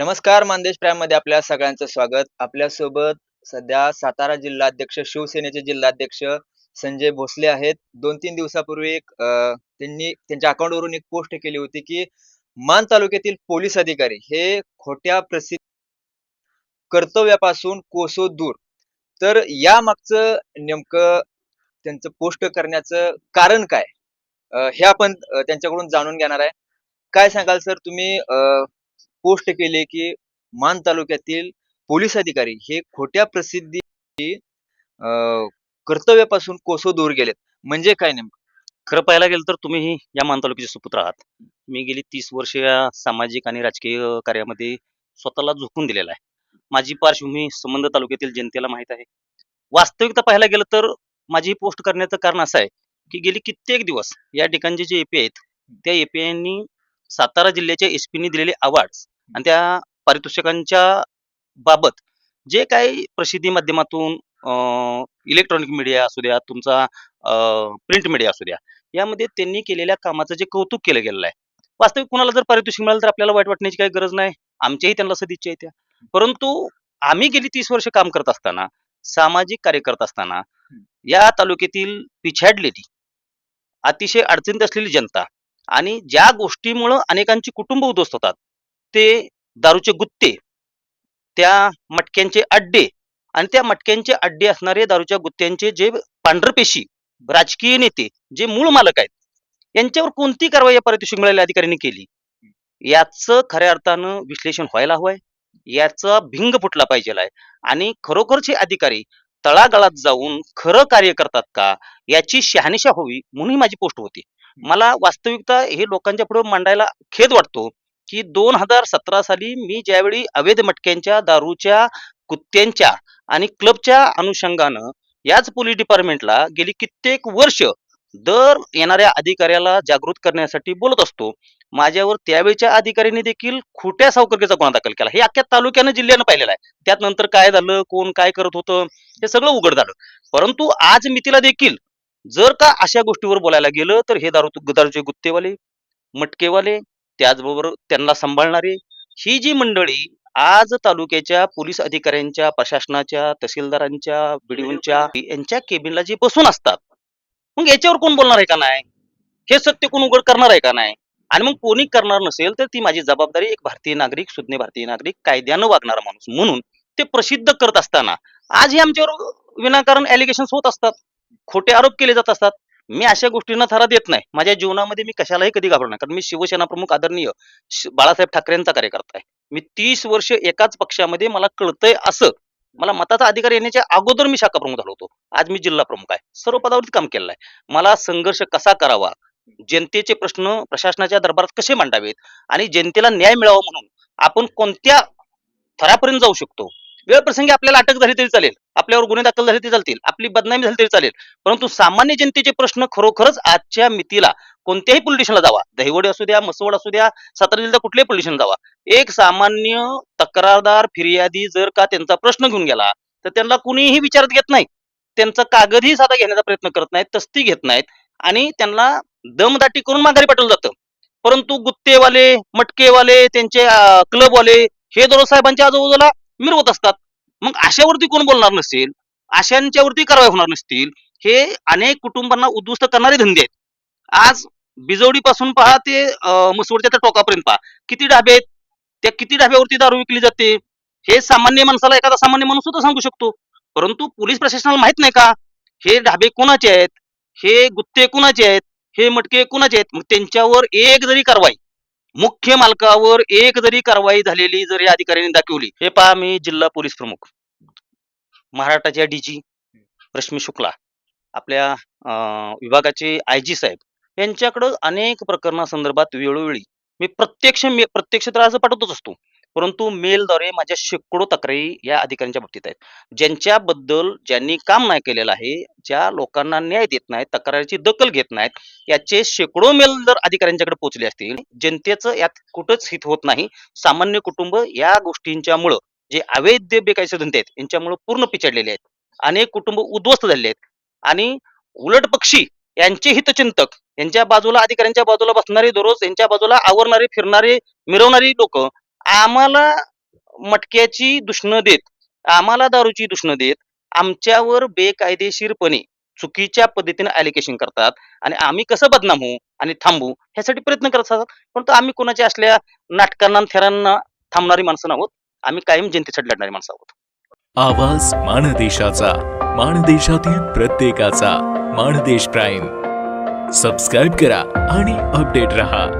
नमस्कार मानदेश प्राईममध्ये आपल्या सगळ्यांचं स्वागत. आपल्यासोबत सध्या सातारा जिल्हाध्यक्ष शिवसेनेचे जिल्हाध्यक्ष संजय भोसले आहेत. दोन तीन दिवसापूर्वी एक अं, त्यांनी त्यांच्या अकाउंटवरून वरून एक पोस्ट केली होती की मान तालुक्यातील पोलीस अधिकारी हे खोट्या प्रसिद्ध कर्तव्यापासून कोसो दूर. तर या मागचं नेमकं त्यांचं पोस्ट करण्याचं कारण काय? अं, हे आपण अं, त्यांच्याकडून जाणून घेणार आहे. काय सांगाल सर तुम्ही पोस्ट केली की मान तालुक्यातील पोलीस अधिकारी हे खोट्या प्रसिद्धी अं, कर्तव्यापासून कोसो दूर गेलेत. म्हणजे काय नेमकं? खरं पाहायला गेलं तर तुम्ही या मान तालुक्याचे सुपुत्र आहात. मी गेली तीस वर्ष या सामाजिक आणि राजकीय कार्यामध्ये स्वतःला झोकून दिलेला आहे. माझी पार्श्वभूमी संबंध तालुक्यातील जनतेला माहीत आहे. वास्तविकता पाहायला गेलं तर माझी पोस्ट करण्याचं कारण असं आहे की गेली कित्येक दिवस या ठिकाणचे जे एपी आहेत त्या एपीआयनी सातारा जिल्ह्याच्या एसपीनी दिलेले अवॉर्ड आणि त्या पारितोषिकांच्या बाबत जे काही प्रसिद्धी माध्यमातून इलेक्ट्रॉनिक मीडिया असू द्या तुमचा प्रिंट मीडिया असू द्या यामध्ये त्यांनी केलेल्या कामाचं जे कौतुक केलं गेलेलं आहे. वास्तविक कुणाला जर पारितोषिक मिळालं तर आपल्याला वाईट वाटण्याची काही गरज नाही. आमच्याही त्यांना सदिच्छा येत्या परंतु आम्ही गेली तीस वर्ष काम करत असताना सामाजिक कार्य करत असताना या तालुक्यातील पिछाडलेली अतिशय अडचणीत असलेली जनता आणि ज्या गोष्टीमुळं अनेकांची कुटुंब उद्ध्वस्त होतात ते दारूचे गुत्ते त्या मटक्यांचे अड्डे आणि त्या मटक्यांचे अड्डे असणारे दारूच्या गुत्त्यांचे जे पांढरपेशी राजकीय नेते जे मूळ मालक आहेत यांच्यावर कोणती कारवाई या पारितोषिक मिळालेल्या अधिकाऱ्यांनी केली? याचं खऱ्या अर्थानं विश्लेषण व्हायला हवंय याचा भिंग फुटला पाहिजे आहे आणि खरोखरचे अधिकारी तळागाळात जाऊन खरं कार्य करतात का याची शहानिशा होवी म्हणून माझी पोस्ट होती. मला वास्तविकता हे लोकांच्या पुढे मांडायला खेद वाटतो की दोन हजार सतरा साली मी ज्यावेळी अवैध मटक्यांच्या दारूच्या कुत्त्यांच्या आणि क्लबच्या अनुषंगानं याच पोलीस डिपार्टमेंटला गेली कित्येक वर्ष दर येणाऱ्या अधिकाऱ्याला जागृत करण्यासाठी बोलत असतो. माझ्यावर त्यावेळच्या अधिकाऱ्यांनी देखील खोट्या सावकर्गीचा गुन्हा दाखल केला. हे अख्ख्या तालुक्यानं जिल्ह्यानं पाहिलेलं आहे. त्यात नंतर काय झालं कोण काय करत होतं हे सगळं उघड झालं. परंतु आज मितीला देखील जर का अशा गोष्टीवर बोलायला गेलं तर हे दारू दारूचे गुत्तेवाले मटकेवाले त्याचबरोबर त्यांना सांभाळणारे ही जी मंडळी आज तालुक्याच्या पोलीस अधिकाऱ्यांच्या प्रशासनाच्या तहसीलदारांच्या बिडीओंच्या यांच्या केबिनला जे बसून असतात मग याच्यावर कोण बोलणार आहे का नाही? हे सत्य कोण उघड करणार आहे का नाही? आणि मग कोणी करणार नसेल तर ती माझी जबाबदारी एक भारतीय नागरिक सुज्ञ भारतीय नागरिक कायद्यानं वागणारा माणूस. म्हणून ते प्रसिद्ध करत असताना आज हे आमच्यावर विनाकारण एलिगेशन होत असतात. खोटे आरोप केले जात असतात. मी अशा गोष्टींना थारा देत नाही. माझ्या जीवनामध्ये मी कशालाही कधी घाबरणार कारण मी शिवसेना प्रमुख आदरणीय बाळासाहेब ठाकरेंचा कार्यकर्ता आहे. मी तीस वर्ष एकाच पक्षामध्ये मला कळतंय असं. मला मताचा अधिकार येण्याच्या अगोदर मी शाखा प्रमुख झालो होतो. आज मी जिल्हा प्रमुख आहे. सर्व पदावरती काम केलं आहे. मला संघर्ष कसा करावा? जनतेचे प्रश्न प्रशासनाच्या दरबारात कसे मांडावेत? आणि जनतेला न्याय मिळावा म्हणून आपण कोणत्या थरापर्यंत जाऊ शकतो? वेळप्रसंगी आपल्याला अटक झाली तरी चालेल. आपल्यावर गुन्हे दाखल झाले तरी चालतील. आपली बदनामी झाली तरी चालेल. परंतु सामान्य जनतेचे प्रश्न खरोखरच आजच्या मितीला कोणत्याही पोलिटिशनला जावा. दहिवडी असू द्या मसवड असू द्या सातारा जिल्ह्यात कुठल्याही पोलिटिशन जावा. एक सामान्य तक्रारदार फिर्यादी जर का त्यांचा प्रश्न घेऊन गेला तर त्यांना कुणीही विचारत घेत नाही. त्यांचा कागदही साधा घेण्याचा प्रयत्न करत नाहीत तस्ती घेत नाहीत आणि त्यांना दमदाटी करून माघारी पाठवलं जातं. परंतु गुत्तेवाले मटकेवाले त्यांचे क्लबवाले हे दरोज साहेबांच्या आजूबाजूला मिरवत असतात. मग अशावरती कोण बोलणार नसेल? अशांच्यावरती कारवाई होणार नसतील. हे अनेक कुटुंबांना उद्ध्वस्त करणारे धंदे आहेत. आज बिजवडी पासून पहा ते मसूरच्या त्या टोकापर्यंत पहा. किती ढाबे आहेत? त्या किती ढाब्यावरती दारू विकली जाते? हे सामान्य माणसाला एखादा सामान्य माणूस सुद्धा सांगू शकतो. परंतु पोलीस प्रशासनाला माहीत नाही का? हे ढाबे कोणाचे आहेत? हे गुत्ते कोणाचे आहेत? हे मटके कोणाचे आहेत? मग त्यांच्यावर एक जरी कारवाई मुख्य मालकावर एक जरी कारवाई झालेली जर या अधिकाऱ्यांनी दाखवली हे पहा मी जिल्हा पोलीस प्रमुख महाराष्ट्राच्या डीजी रश्मी शुक्ला आपल्या अं, विभागाचे आय जी साहेब यांच्याकडं अनेक प्रकरणासंदर्भात वेळोवेळी मी प्रत्यक्ष प्रत्यक्ष तर असं पाठवतच असतो. परंतु मेलद्वारे माझ्या शेकडो तक्रारी या अधिकाऱ्यांच्या बाबतीत आहेत. ज्यांच्याबद्दल ज्यांनी काम नाही केलेलं आहे ज्या लोकांना न्याय देत नाहीत तक्रारीची दखल घेत नाहीत याचे शेकडो मेल जर अधिकाऱ्यांच्याकडे पोहोचले असतील. जनतेचं यात कुठंच हित होत नाही. सामान्य कुटुंब या गोष्टींच्यामुळं जे अवैध बेकायदेशीर धंदे आहेत यांच्यामुळे पूर्ण पिछडलेले आहेत. अनेक कुटुंब उद्ध्वस्त झालेले आहेत. आणि उलट पक्षी यांचे हितचिंतक यांच्या बाजूला अधिकाऱ्यांच्या बाजूला बसणारे दररोज यांच्या बाजूला आवरणारे फिरणारे मिरवणारी लोक आम्हाला मटक्याची दुष्ण देत आम्हाला दारूची दुष्ण देत आमच्यावर बेकायदेशीरपणे चुकीच्या पद्धतीने ॲलिकेशन करतात आणि आम्ही कसं बदनाम होऊ आणि थांबू ह्यासाठी प्रयत्न करत असतात. परंतु आम्ही कोणाच्या असल्या नाटकांना थेरांना थांबणारी माणसं आहोत आम्ही कायम जनतेसाठी लढणारी माणसं आहोत. आवाज माणदेशाचा माणदेशातील प्रत्येकाचा माणदेश प्राईम. सबस्क्राईब करा आणि अपडेट रहा.